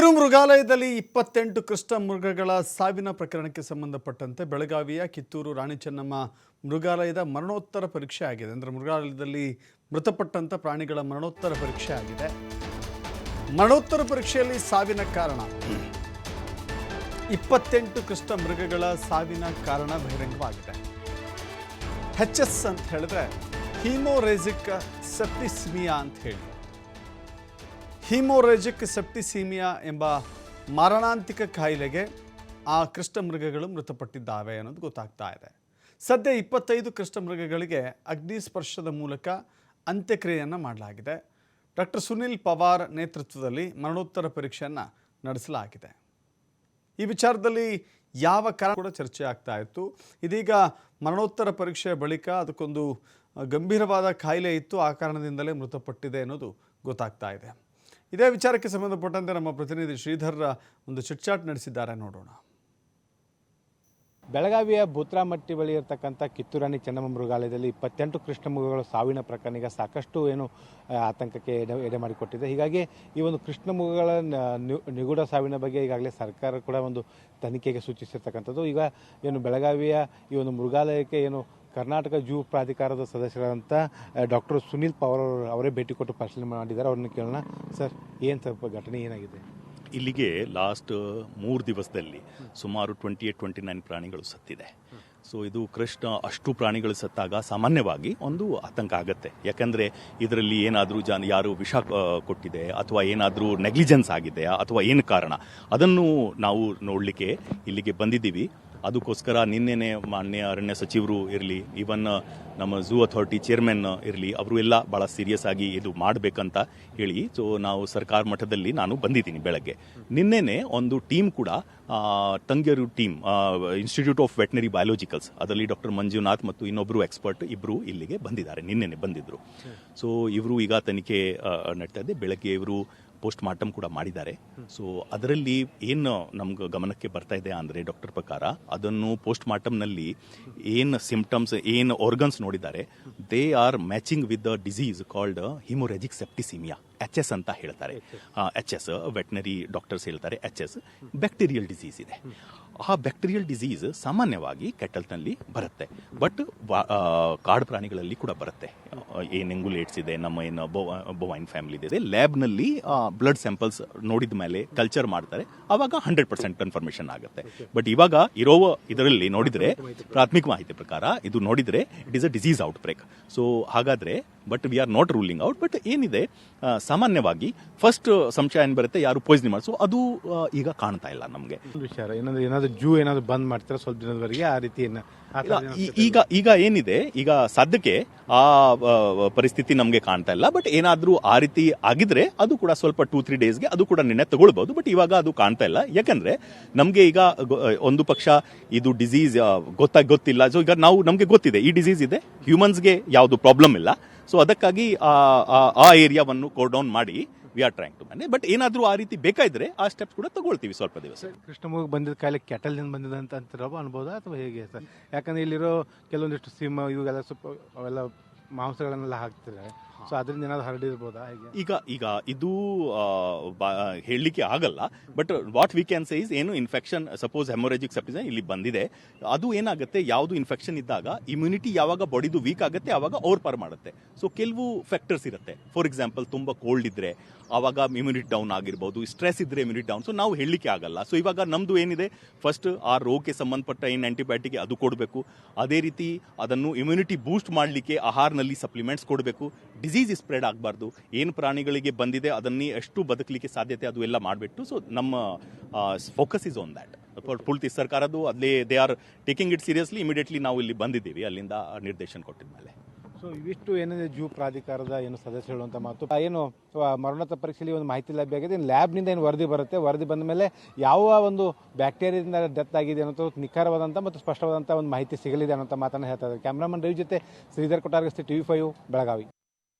ಕಿರು ಮೃಗಾಲಯದಲ್ಲಿ ಇಪ್ಪತ್ತೆಂಟು ಕೃಷ್ಣ ಮೃಗಗಳ ಸಾವಿನ ಪ್ರಕರಣಕ್ಕೆ ಸಂಬಂಧಪಟ್ಟಂತೆ ಬೆಳಗಾವಿಯ ಕಿತ್ತೂರು ರಾಣಿ ಚೆನ್ನಮ್ಮ ಮೃಗಾಲಯದ ಮರಣೋತ್ತರ ಪರೀಕ್ಷೆ ಆಗಿದೆ. ಅಂದರೆ ಮೃಗಾಲಯದಲ್ಲಿ ಮೃತಪಟ್ಟಂಥ ಪ್ರಾಣಿಗಳ ಮರಣೋತ್ತರ ಪರೀಕ್ಷೆ ಆಗಿದೆ. ಮರಣೋತ್ತರ ಪರೀಕ್ಷೆಯಲ್ಲಿ ಸಾವಿನ ಕಾರಣ. ಇಪ್ಪತ್ತೆಂಟು ಕೃಷ್ಣ ಮೃಗಗಳ ಸಾವಿನ ಕಾರಣ ಬಹಿರಂಗವಾಗಿದೆ. ಹೆಚ್ ಎಸ್ ಅಂತ ಹೇಳಿದ್ರೆ ಹೀಮೋರೇಸಿಕ್ ಸೆಪ್ಟಿಸ್ಮಿಯಾ ಅಂತ ಹೇಳಿ. ಹೀಮೋರೇಜಿಕ್ ಸೆಪ್ಟಿಸೀಮಿಯಾ ಎಂಬ ಮಾರಣಾಂತಿಕ ಕಾಯಿಲೆಗೆ ಆ ಕೃಷ್ಣ ಮೃಗಗಳು ಮೃತಪಟ್ಟಿದ್ದಾವೆ ಅನ್ನೋದು ಗೊತ್ತಾಗ್ತಾ ಇದೆ. ಸದ್ಯ ಇಪ್ಪತ್ತೈದು ಕೃಷ್ಣ ಮೃಗಗಳಿಗೆ ಅಗ್ನಿ ಸ್ಪರ್ಶದ ಮೂಲಕ ಅಂತ್ಯಕ್ರಿಯೆಯನ್ನು ಮಾಡಲಾಗಿದೆ. ಡಾಕ್ಟರ್ ಸುನಿಲ್ ಪವಾರ್ ನೇತೃತ್ವದಲ್ಲಿ ಮರಣೋತ್ತರ ಪರೀಕ್ಷೆಯನ್ನು ನಡೆಸಲಾಗಿದೆ. ಈ ವಿಚಾರದಲ್ಲಿ ಯಾವ ಕಾರಣ ಕೂಡ ಚರ್ಚೆ ಆಗ್ತಾ ಇತ್ತು. ಇದೀಗ ಮರಣೋತ್ತರ ಪರೀಕ್ಷೆಯ ಬಳಿಕ ಅದಕ್ಕೊಂದು ಗಂಭೀರವಾದ ಕಾಯಿಲೆ ಇತ್ತು. ಆ ಕಾರಣದಿಂದಲೇ ಮೃತಪಟ್ಟಿದೆ ಅನ್ನೋದು ಗೊತ್ತಾಗ್ತಾ ಇದೆ. ಇದೇ ವಿಚಾರಕ್ಕೆ ಸಂಬಂಧಪಟ್ಟಂತೆ ನಮ್ಮ ಪ್ರತಿನಿಧಿ ಶ್ರೀಧರ್ ಒಂದು ಚಿಟ್ಚಾಟ್ ನಡೆಸಿದ್ದಾರೆ ನೋಡೋಣ. ಬೆಳಗಾವಿಯ ಭೂತ್ರಾಮಟ್ಟಿ ಬಳಿ ಇರತಕ್ಕಂಥ ಕಿತ್ತೂರಾಣಿ ಚೆನ್ನಮ್ಮ ಮೃಗಾಲಯದಲ್ಲಿ ಇಪ್ಪತ್ತೆಂಟು ಕೃಷ್ಣ ಮೃಗಗಳು ಸಾವಿನ ಪ್ರಕರಣ ಈಗ ಸಾಕಷ್ಟು ಏನು ಆತಂಕಕ್ಕೆ ಎಡೆ ಎಡೆ ಮಾಡಿಕೊಟ್ಟಿದೆ. ಹೀಗಾಗಿ ಈ ಒಂದು ಕೃಷ್ಣ ಮೃಗಗಳ ನ- ನಿಗೂಢ ಸಾವಿನ ಬಗ್ಗೆ ಈಗಾಗಲೇ ಸರ್ಕಾರ ಕೂಡ ಒಂದು ತನಿಖೆಗೆ ಸೂಚಿಸಿರ್ತಕ್ಕಂಥದ್ದು. ಈಗ ಏನು ಬೆಳಗಾವಿಯ ಈ ಒಂದು ಮೃಗಾಲಯಕ್ಕೆ ಏನು ಕರ್ನಾಟಕ ಜೂ ಪ್ರಾಧಿಕಾರದ ಸದಸ್ಯರಾದಂಥ ಡಾಕ್ಟರ್ ಸುನೀಲ್ ಪವರ್ ಅವರೇ ಭೇಟಿ ಕೊಟ್ಟು ಪರಿಶೀಲನೆ ಮಾಡಿದ್ದಾರೆ. ಅವ್ರನ್ನ ಕೇಳೋಣ. ಸರ್, ಏನು ಸ್ವಲ್ಪ ಘಟನೆ ಏನಾಗಿದೆ? ಇಲ್ಲಿಗೆ ಲಾಸ್ಟ್ ಮೂರು ದಿವಸದಲ್ಲಿ ಸುಮಾರು ಟ್ವೆಂಟಿ ಏಟ್, ಟ್ವೆಂಟಿ ನೈನ್ ಪ್ರಾಣಿಗಳು ಸತ್ತಿದೆ. ಸೊ, ಇದು ಕೃಷ್ಣ ಅಷ್ಟು ಪ್ರಾಣಿಗಳು ಸತ್ತಾಗ ಸಾಮಾನ್ಯವಾಗಿ ಒಂದು ಆತಂಕ ಆಗುತ್ತೆ. ಯಾಕಂದ್ರೆ ಇದರಲ್ಲಿ ಏನಾದರೂ ಜನ, ಯಾರು ವಿಷ ಕೊಟ್ಟಿದೆ, ಅಥವಾ ಏನಾದರೂ ನೆಗ್ಲಿಜೆನ್ಸ್ ಆಗಿದೆ, ಅಥವಾ ಏನು ಕಾರಣ, ಅದನ್ನು ನಾವು ನೋಡಲಿಕ್ಕೆ ಇಲ್ಲಿಗೆ ಬಂದಿದ್ದೀವಿ. ಅದಕ್ಕೋಸ್ಕರ ನಿನ್ನೆನೆ ಮಾನ್ಯ ಅರಣ್ಯ ಸಚಿವರು ಇರಲಿ ಇವನ್ ನಮ್ಮ ಝೂ ಅಥಾರಿಟಿ ಚೇರ್ಮನ್ ಇರಲಿ, ಅವರು ಎಲ್ಲ ಭಾಳ ಸೀರಿಯಸ್ ಆಗಿ ಇದು ಮಾಡಬೇಕಂತ ಹೇಳಿ ಸೊ ನಾವು ಸರ್ಕಾರ ಮಟ್ಟದಲ್ಲಿ ನಾನು ಬಂದಿದ್ದೀನಿ ಬೆಳಗ್ಗೆ. ನಿನ್ನೆನೆ ಒಂದು ಟೀಮ್ ಕೂಡ ಆ, ತಂಗ್ಯರು team institute of veterinary biologicals ಅದರಲ್ಲಿ ಡಾಕ್ಟರ್ ಮಂಜುನಾಥ್ ಮತ್ತು ಇನ್ನೊಬ್ಬರು ಎಕ್ಸ್ಪರ್ಟ್ ಇಬ್ಬರು ಇಲ್ಲಿಗೆ ಬಂದಿದ್ದಾರೆ ನಿನ್ನೆನೆ ಬಂದಿದ್ರು. ಸೊ ಇವರು ಈಗ ತನಿಖೆ ನಡೀತಾ ಇದೆ. ಬೆಳಗ್ಗೆ ಇವರು ಪೋಸ್ಟ್ ಮಾರ್ಟಮ್ ಕೂಡ ಮಾಡಿದ್ದಾರೆ. ಸೊ ಅದರಲ್ಲಿ ಏನು ನಮ್ಗೆ ಗಮನಕ್ಕೆ ಬರ್ತಾ ಇದೆ ಅಂದರೆ ಡಾಕ್ಟರ್ ಪ್ರಕಾರ ಅದನ್ನು ಪೋಸ್ಟ್ ಮಾರ್ಟಮ್ನಲ್ಲಿ ಏನು ಸಿಂಪ್ಟಮ್ಸ್ ಏನು ಆರ್ಗನ್ಸ್ ನೋಡಿದ್ದಾರೆ they are matching with the disease called haemorrhagic septicaemia H S ಅಂತ ಹೇಳ್ತಾರೆ. ಎಚ್ ಎಸ್ ವೆಟ್ನರಿ ಡಾಕ್ಟರ್ಸ್ ಹೇಳ್ತಾರೆ ಎಚ್ ಎಸ್ ಬ್ಯಾಕ್ಟೀರಿಯಲ್ ಡಿಸೀಸ್ ಇದೆ. ಆ ಬ್ಯಾಕ್ಟೀರಿಯಲ್ ಡಿಸೀಸ್ ಸಾಮಾನ್ಯವಾಗಿ ಕೆಟಲ್ನಲ್ಲಿ ಬರುತ್ತೆ. ಬಟ್ ಕಾಡು ಪ್ರಾಣಿಗಳಲ್ಲಿ ಕೂಡ ಬರುತ್ತೆ. ಏನು ಎಂಗುಲೇಟ್ಸ್ ಇದೆ, ನಮ್ಮ ಏನು ಬೊವೈನ್ ಫ್ಯಾಮಿಲಿ ಇದೆ. ಲ್ಯಾಬ್ನಲ್ಲಿ ಬ್ಲಡ್ ಸ್ಯಾಂಪಲ್ಸ್ ನೋಡಿದ ಮೇಲೆ ಕಲ್ಚರ್ ಮಾಡ್ತಾರೆ. ಅವಾಗ ಹಂಡ್ರೆಡ್ ಪರ್ಸೆಂಟ್ ಕನ್ಫರ್ಮೇಷನ್ ಆಗುತ್ತೆ. ಬಟ್ ಇವಾಗ ಇರೋ ಇದರಲ್ಲಿ ನೋಡಿದರೆ ಪ್ರಾಥಮಿಕ ಮಾಹಿತಿ ಪ್ರಕಾರ ಇದು ನೋಡಿದರೆ it is a disease outbreak so, ಹಾಗಾದ್ರೆ but we are not ruling out but ಏನಿದೆ ಸಾಮಾನ್ಯವಾಗಿ ಫಸ್ಟ್ ಸಂಶಯ ಏನು ಬರುತ್ತೆ ಯಾರು ಪಾಯ್ಸನ್ ಮಾಡಿಸೋ ಅದು ಈಗ ಕಾಣ್ತಾ ಇಲ್ಲ ನಮಗೆ. ವಿಚಾರ ಏನಂದ್ರೆ ಏನಾದ್ರು ಜೂ ಏನಾದ್ರು ಬಂದ್ ಮಾಡ್ತಾರೆ ಸ್ವಲ್ಪ ದಿನದವರೆಗೆ ಆ ರೀತಿ ಈಗ ಈಗ ಏನಿದೆ ಈಗ ಸದ್ಯಕ್ಕೆ ಆ ಪರಿಸ್ಥಿತಿ ನಮಗೆ ಕಾಣ್ತಾ ಇಲ್ಲ ಬಟ್ ಏನಾದರೂ ಆ ರೀತಿ ಆಗಿದ್ರೆ ಅದು ಕೂಡ ಸ್ವಲ್ಪ ಟೂ ತ್ರೀ ಡೇಸ್ಗೆ ಅದು ಕೂಡ ನಿನ್ನೆ ತಗೊಳ್ಬಹುದು ಬಟ್ ಇವಾಗ ಅದು ಕಾಣ್ತಾ ಇಲ್ಲ. ಯಾಕಂದ್ರೆ ನಮಗೆ ಈಗ ಒಂದು ಪಕ್ಷ ಇದು ಡಿಸೀಸ್ ಗೊತ್ತಾಗಿ ಗೊತ್ತಿಲ್ಲ. ಸೊ ಈಗ ನಾವು ನಮಗೆ ಗೊತ್ತಿದೆ ಈ ಡಿಸೀಸ್ ಇದೆ ಹ್ಯೂಮನ್ಸ್ಗೆ ಯಾವುದು ಪ್ರಾಬ್ಲಮ್ ಇಲ್ಲ. ಸೊ ಅದಕ್ಕಾಗಿ ಆ- ಏರಿಯಾವನ್ನು ಕೋಡೌನ್ ಡೌನ್ ಮಾಡಿ ವಿ ಆರ್ ಟ್ರೈಂಗ್ ಟು ಮನೆ ಬಟ್ ಏನಾದರೂ ಆ ರೀತಿ ಬೇಕಾದ್ರೆ ಆ ಸ್ಟೆಪ್ಸ್ ಕೂಡ ತಗೊಳ್ತೀವಿ ಸ್ವಲ್ಪ ದಿವಸ. ಕೃಷ್ಣ ಮಗು ಬಂದಿದ್ದ ಕಾಯಿಲೆ ಕೆಟಲ್ನಿಂದ ಬಂದಿದೆ ಅಂತ ಅಂತಿರೋ ಅನ್ಬೋದಾ ಅಥವಾ ಹೇಗೆ ಸರ್? ಯಾಕಂದ್ರೆ ಇಲ್ಲಿರೋ ಕೆಲವೊಂದಿಷ್ಟು ಸಿಂಹ ಇವೆಲ್ಲ ಸ್ವಲ್ಪ ಅವೆಲ್ಲ ಮಾಂಸಗಳನ್ನೆಲ್ಲ ಹಾಕ್ತಿದ್ದಾರೆ ಸೊ ಅದರಿಂದ ಏನಾದ್ರು ಹರಡಿರ್ಬೋದಾ ಈಗ ಈಗ ಇದು ಹೇಳಲಿಕ್ಕೆ ಆಗಲ್ಲ, but what we can say is ಏನು ಇನ್ಫೆಕ್ಷನ್, ಸಪೋಸ್ ಹೆಮೊರೆಜಿಕ್ ಸೆಪ್ಟಿಸನ್ ಇಲ್ಲಿ ಬಂದಿದೆ, ಅದು ಏನಾಗುತ್ತೆ, ಯಾವುದು ಇನ್ಫೆಕ್ಷನ್ ಇದ್ದಾಗ ಇಮ್ಯುನಿಟಿ ಯಾವಾಗ ಬಾಡಿದು ವೀಕ್ ಆಗುತ್ತೆ ಆವಾಗ ಓವರ್ ಪರ್ ಮಾಡುತ್ತೆ. ಸೊ ಕೆಲವು ಫ್ಯಾಕ್ಟರ್ಸ್ ಇರುತ್ತೆ. ಫಾರ್ ಎಕ್ಸಾಂಪಲ್, ತುಂಬಾ ಕೋಲ್ಡ್ ಇದ್ರೆ ಆವಾಗ ಇಮ್ಯುನಿಟಿ ಡೌನ್ ಆಗಿರ್ಬೋದು, ಸ್ಟ್ರೆಸ್ ಇದ್ರೆ ಇಮ್ಯುನಿಟಿ ಡೌನ್. ಸೊ ನಾವು ಹೇಳಲಿಕ್ಕೆ ಆಗಲ್ಲ. ಸೊ ಇವಾಗ ನಮ್ದು ಏನಿದೆ, ಫಸ್ಟ್ ಆ ರೋಗಕ್ಕೆ ಸಂಬಂಧಪಟ್ಟ ಏನು ಆಂಟಿಬಯೋಟಿಕ್ ಅದು ಕೊಡಬೇಕು. ಅದೇ ರೀತಿ ಅದನ್ನು ಇಮ್ಯುನಿಟಿ ಬೂಸ್ಟ್ ಮಾಡಲಿಕ್ಕೆ ಆಹಾರನಲ್ಲಿ ಸಪ್ಲಿಮೆಂಟ್ಸ್ ಕೊಡಬೇಕು. ಸ್ಪ್ರೆಡ್ ಆಗಬಾರ್ದು. ಏನು ಪ್ರಾಣಿಗಳಿಗೆ ಬಂದಿದೆ ಅದನ್ನೇ ಎಷ್ಟು ಬದುಕಲಿಕ್ಕೆ ಸಾಧ್ಯತೆ ಅದು ಎಲ್ಲ ಮಾಡಿಬಿಟ್ಟು ಸೊ ನಮ್ಮ ಫೋಕಸ್ ಇಸ್ ಆನ್ ದ್ಯಾಟ್ ಪೂರ್ತಿ ಸರ್ಕಾರದ್ದು ಅಲ್ಲಿ they are taking it seriously immediately ನಾವು ಇಲ್ಲಿ ಬಂದಿದ್ದೀವಿ. ಅಲ್ಲಿಂದ ನಿರ್ದೇಶನ ಕೊಟ್ಟಿದ ಮೇಲೆ. ಸೊ ಇವಿಷ್ಟು ಏನಿದೆ ಜೂ ಪ್ರಾಧಿಕಾರದ ಏನು ಸದಸ್ಯರು ಹೇಳುವಂಥ ಮಾತು. ಏನು ಮರಣತ ಪರೀಕ್ಷೆಯಲ್ಲಿ ಒಂದು ಮಾಹಿತಿ ಲಭ್ಯ ಆಗಿದೆ. ಇನ್ನು ಲ್ಯಾಬ್ನಿಂದ ಏನು ವರದಿ ಬರುತ್ತೆ? ವರದಿ ಬಂದ ಮೇಲೆ ಯಾವ ಒಂದು ಬ್ಯಾಕ್ಟೀರಿಯಾದಿಂದ ಡೆತ್ ಆಗಿದೆ ಅನ್ನೋದು ನಿಖರವಾದಂಥ ಮತ್ತು ಸ್ಪಷ್ಟವಾದಂಥ ಒಂದು ಮಾಹಿತಿ ಸಿಗಲಿದೆ ಅನ್ನೋಂಥ ಮಾತನ್ನು ಹೇಳ್ತಾ ಇದ್ದಾರೆ. ಕ್ಯಾಮ್ರಾಮನ್ ರವಿ ಜೊತೆ ಶ್ರೀಧರ್ ಕೊಟ್ಟಾರ್ಗಸ್ತಿ ಟಿವಿ ಫೈವ್, ಬೆಳಗಾವಿ.